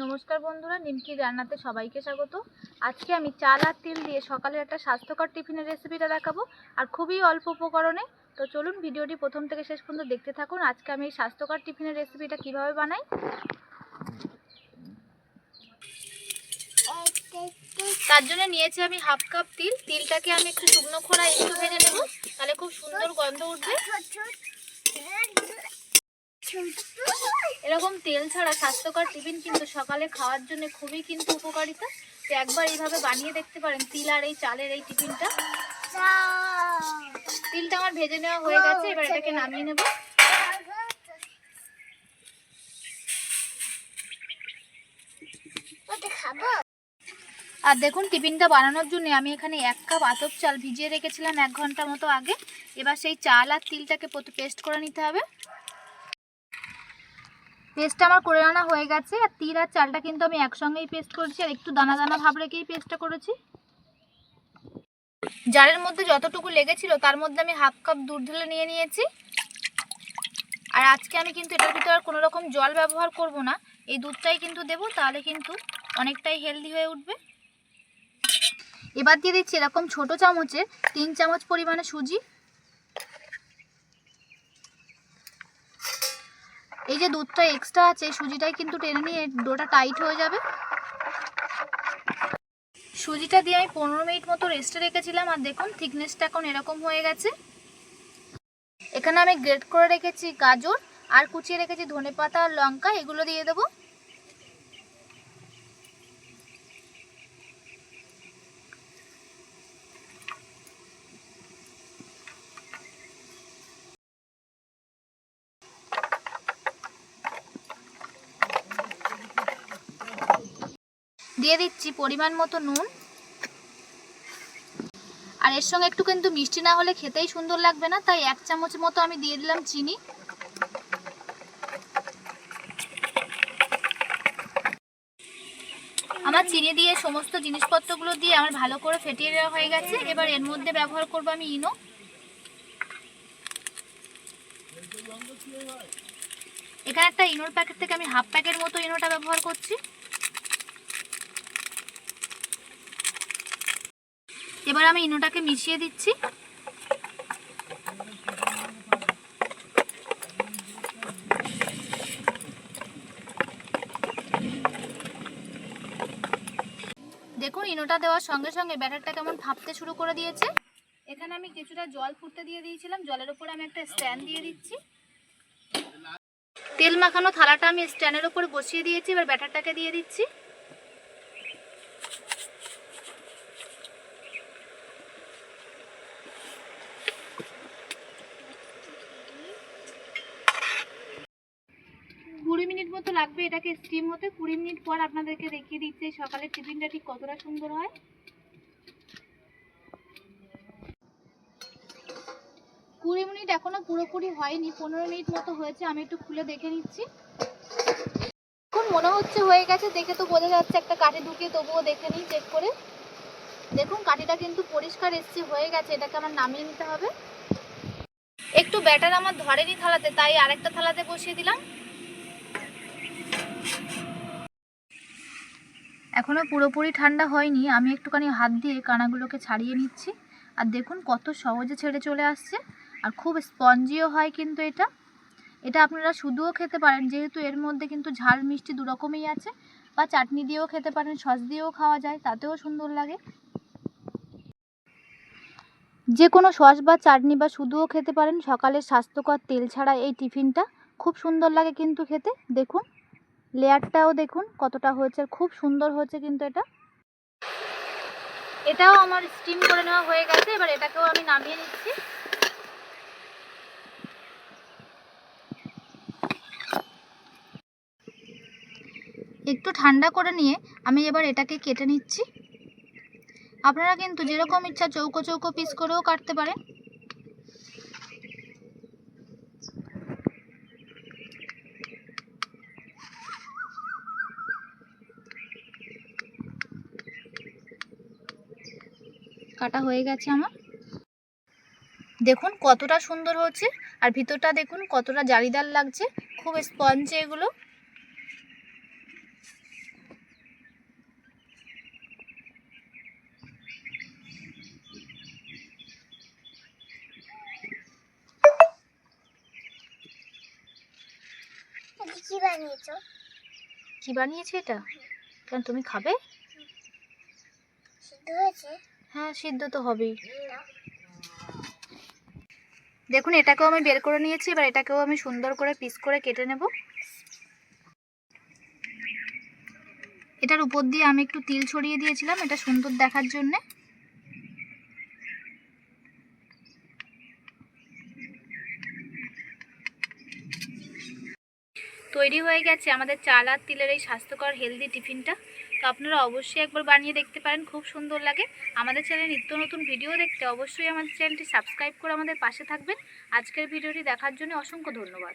নমস্কার বন্ধুরা, নিমকি রান্নাতে সবাইকে স্বাগত। আজকে আমি চাল আর তিল দিয়ে সকালে একটা স্বাস্থ্যকর টিফিনের রেসিপিটা দেখাবো, আর খুবই অল্প উপকরণে। তো চলুন ভিডিওটি প্রথম থেকে শেষ পর্যন্ত দেখতে থাকুন, আজকে আমি এই স্বাস্থ্যকর টিফিনের রেসিপিটা কীভাবে বানাই। তার জন্য নিয়েছি আমি হাফ কাপ তিল। তিলটাকে আমি একটু শুকনো খোড়া একটু ভেজে নেব তাহলে খুব সুন্দর গন্ধ উঠবে এরকম তেল ছাড়া স্বাস্থ্যকর টিফিন কিন্তু সকালে খাওয়ার জন্য খুবই কিন্তু উপকারিতা। তো একবার এইভাবে বানিয়ে দেখতে পারেন তিল আর এই চালের এই টিফিনটা। তিলটা আমার ভেজে নেওয়া হয়ে গেছে এবার এটাকে নামিয়ে নেব। আর দেখুন টিফিনটা বানানোর জন্য আমি এখানে এক কাপ আতপ চাল ভিজিয়ে রেখেছিলাম এক ঘণ্টা মতো আগে। এবার সেই চাল আর তিলটাকে পেস্ট করে নিতে হবে। পেস্টটা আমার করে আনা হয়ে গেছে, আর তিল আর চালটা কিন্তু আমি একসঙ্গেই পেস্ট করেছি, আর একটু দানা দানা ভাব রেখেই পেস্টটা করেছি। জারের মধ্যে যতটুকু লেগেছিল, তার মধ্যে আমি হাফ কাপ দুধ ঢেলে নিয়ে নিয়েছি। আর আজকে আমি কিন্তু এটার ভিতরে আর কোনো রকম জল ব্যবহার করব না, এই দুধটাই কিন্তু দেবো, তাহলে কিন্তু অনেকটাই হেলদি হয়ে উঠবে। এবার দিয়ে দিচ্ছি এরকম ছোট চামচে তিন চামচ পরিমাণে সুজি এই যে দুধটা এক্সট্রা আছে, সুজিটাই কিন্তু টেনে নিয়ে ডোটা টাইট হয়ে যাবে। সুজিটা দিয়ে আমি পনেরো মিনিট মতো রেস্টে রেখেছিলাম, আর দেখুন থিকনেসটা এখন এরকম হয়ে গেছে। এখানে আমি গ্রেট করে রেখেছি গাজর, আর কুচিয়ে রেখেছি ধনে পাতা আর লঙ্কা, এগুলো দিয়ে দেবো। দিয়ে দিচ্ছি পরিমাণ মতো নুন। আর এর সঙ্গে একটু কিন্তু মিষ্টি না হলে খেতেই সুন্দর লাগবে না, তাই এক চামচ মতো আমি দিয়ে দিলাম চিনি। আমার চিনি দিয়ে সমস্ত জিনিসপত্রগুলো দিয়ে আমার ভালো করে ফেটিয়ে দেওয়া হয়ে গেছে। এবার এর মধ্যে ব্যবহার করব আমি ইনো। এখানে একটা ইনোর প্যাকেট থেকে আমি হাফ প্যাকেট মতো ইনোটা ব্যবহার করছি। এবার আমি ইনোটাকে মিশিয়ে দিচ্ছি। দেখুন, ইনোটা দেওয়ার সঙ্গে সঙ্গে ব্যাটারটা কেমন ফাঁপতে শুরু করে দিয়েছে। এখানে আমি কিছুটা জল ফুটতে দিয়ে দিয়েছিলাম। জলের উপরে আমি একটা স্ট্যান্ড দিয়ে দিচ্ছি। তেল মাখানো থালাটা আমি স্ট্যান্ডের উপর বসিয়ে দিয়েছি। এবার ব্যাটারটাকে দিয়ে দিচ্ছি কুড়ি মিনিট মতো লাগবে এটাকে স্টিম হতে কুড়ি মিনিট পর আপনাদেরকে দেখিয়ে দিচ্ছি সকালের টিফিনটা ঠিক কতটা সুন্দর হয়। কুড়ি মিনিট এখনও পুরোপুরি হয়নি, পনেরো মিনিট মতো হয়েছে, আমি একটু খুলে দেখে নিচ্ছি। এখন মনে হচ্ছে হয়ে গেছে, দেখে তো বোঝা যাচ্ছে, একটা কাঠি ঢুকিয়ে তবুও দেখে নিই চেক করে। দেখুন, কাঠিটা কিন্তু পরিষ্কার এসছে, হয়ে গেছে, এটাকে আমার নামিয়ে নিতে হবে। একটু ব্যাটার আমার ধরেনি থালাতে, তাই আরেকটা থালাতে বসিয়ে দিলাম। এখনও পুরোপুরি ঠান্ডা হয়নি। আমি একটুখানি হাত দিয়ে কানাগুলোকে ছাড়িয়ে নিচ্ছি। আর দেখুন কত সহজে ছেড়ে চলে আসছে। আর খুব স্পঞ্জিও হয় কিন্তু এটা। এটা আপনারা শুধুও খেতে পারেন, যেহেতু এর মধ্যে কিন্তু ঝাল মিষ্টি দু রকমই আছে। বা চাটনি দিয়েও খেতে পারেন, সস দিয়েও খাওয়া যায়, তাতেও সুন্দর লাগে। যে কোনো সস বা চাটনি বা শুধুও খেতে পারেন, সকালের স্বাস্থ্যকর তেল ছাড়া এই টিফিনটা খুব সুন্দর লাগে কিন্তু খেতে। দেখুন। লেয়ারটাও দেখুন কতটা হয়েছে, খুব সুন্দর হয়েছে কিন্তু এটা। এটাও আমার স্টিম করে নেওয়া হয়ে গেছে, এবার এটাকেও আমি নামিয়ে নিচ্ছি। একটু ঠান্ডা করে নিয়ে আমি এবার এটাকে কেটে নিচ্ছি। আপনারা কিন্তু যেরকম ইচ্ছা চৌকো চৌকো পিস করেও কাটতে পারেন। কাটা হয়ে গেছে আমার। দেখুন কতটা সুন্দর হচ্ছে আর ভিতরটা দেখুন কতটা জালিদার লাগছে খুব স্পঞ্জে এগুলো। কি বানিয়েছো? কি বানিয়েছে এটা? কেন তুমি খাবে? হয়েছে। হ্যাঁ সিদ্ধ তো হবেই। দেখুন, এটাকেও আমি বের করে নিয়েছি, এবার এটাকেও আমি সুন্দর করে পিস করে কেটে নেব। এটার উপর দিয়ে আমি একটু তিল ছড়িয়ে দিয়েছিলাম, এটা সুন্দর দেখার জন্যে। তৈরি হয়ে গেছে আমাদের চাল আর তিলের এই স্বাস্থ্যকর হেলদি টিফিনটা। তো আপনারা অবশ্যই একবার বানিয়ে দেখতে পারেন, খুব সুন্দর লাগে। আমাদের চ্যানেলে নিত্য নতুন ভিডিও দেখতে অবশ্যই আমাদের চ্যানেলটি সাবস্ক্রাইব করে আমাদের পাশে থাকবেন। আজকের ভিডিওটি দেখার জন্য অসংখ্য ধন্যবাদ।